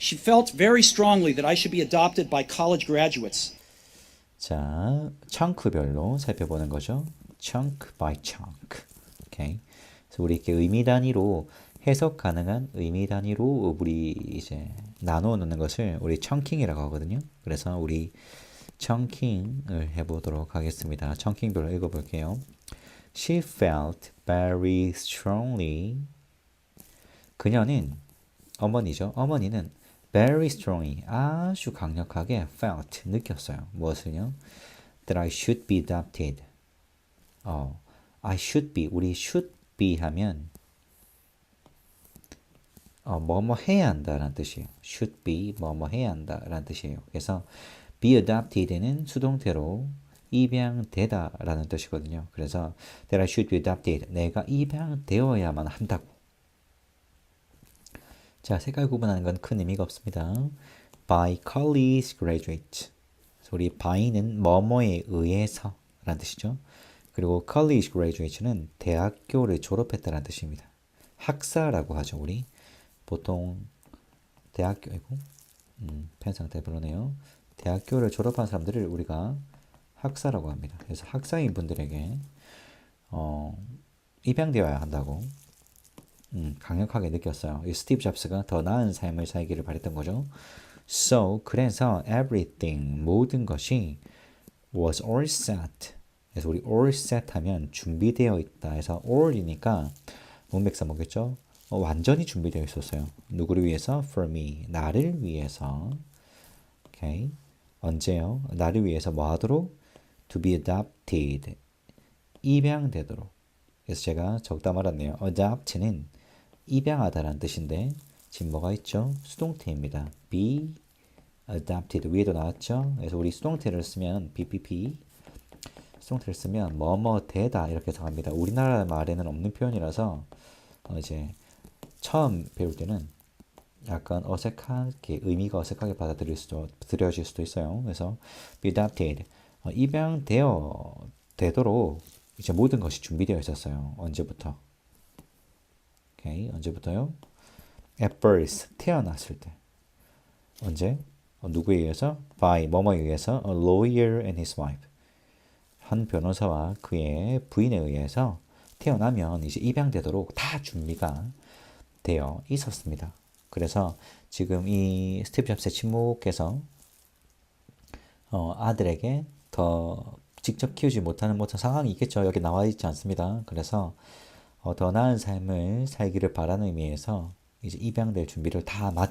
She felt very strongly that I should be adopted by college graduates. 자, chun크별로 살펴보는 거죠. chunk by chunk. 오케이. 그래서 우리 이렇게 의미 단위로 해석 가능한 의미 단위로 우리 이제 나누어 놓는 것을 우리 chunking이라고 하거든요. 그래서 우리 chunking을 해보도록 하겠습니다. chunking별로 읽어볼게요. She felt very strongly. 그녀는 어머니죠. 어머니는 very strongly 아주 강력하게 felt 느꼈어요. 무엇을요? That I should be adopted. 어, I should be 우리 should be 하면 어, 뭐뭐 해야 한다라는 뜻이에요. should be 뭐뭐 해야 한다라는 뜻이에요. 그래서 be adopted는 수동태로 입양되다라는 뜻이거든요. 그래서 that I should be adopted 내가 입양되어야만 한다고. 자, 색깔 구분하는 건 큰 의미가 없습니다. by college graduate. 우리 by는 뭐뭐에 의해서 라는 뜻이죠. 그리고 college graduate는 대학교를 졸업했다는 뜻입니다. 학사라고 하죠, 우리. 보통 대학교, 아이고, 음, 펜 상태 별로네요. 대학교를 졸업한 사람들을 우리가 학사라고 합니다. 그래서 학사인 분들에게 어, 입양되어야 한다고 음, 강력하게 느꼈어요. 이 스티브 잡스가 더 나은 삶을 살기를 바랬던 거죠. So 그래서 everything 모든 것이 was all set. 그래서 우리 all set 하면 준비되어 있다 해서 all이니까 문맥사 뭐겠죠? 어, 완전히 준비되어 있었어요. 누구를 위해서? For me. 나를 위해서. 오케이. 언제요? 나를 위해서 뭐 하도록? To be adopted. 입양되도록. 그래서 제가 적다 말았네요. adopt는 입양하다라는 뜻인데 지금 뭐가 있죠? 수동태입니다. be adopted 위에도 나왔죠? 그래서 우리 수동태를 쓰면 BPP 수동태를 쓰면 뭐뭐 되다 이렇게 해석합니다. 우리나라 말에는 없는 표현이라서 어 이제 처음 배울 때는 약간 어색하게 의미가 어색하게 받아들일 수도 들여질 수도 있어요. 그래서 be adopted 어, 입양되어 되도록 이제 모든 것이 준비되어 있었어요. 언제부터? 오케이 언제부터요? At birth 태어났을 때 언제? 어, 누구에 의해서? By 뭐뭐에 의해서 a lawyer and his wife 한 변호사와 그의 부인에 의해서 태어나면 이제 입양되도록 다 준비가 되어 있었습니다. 그래서 지금 이 스티브 잡스의 침묵에서 어, 아들에게 더 직접 키우지 못하는 뭐 상황이 있겠죠. 여기 나와 있지 않습니다. 그래서 어, 더 나은 삶을 살기를 바라는 의미에서 이제 입양될 준비를 다 마쳐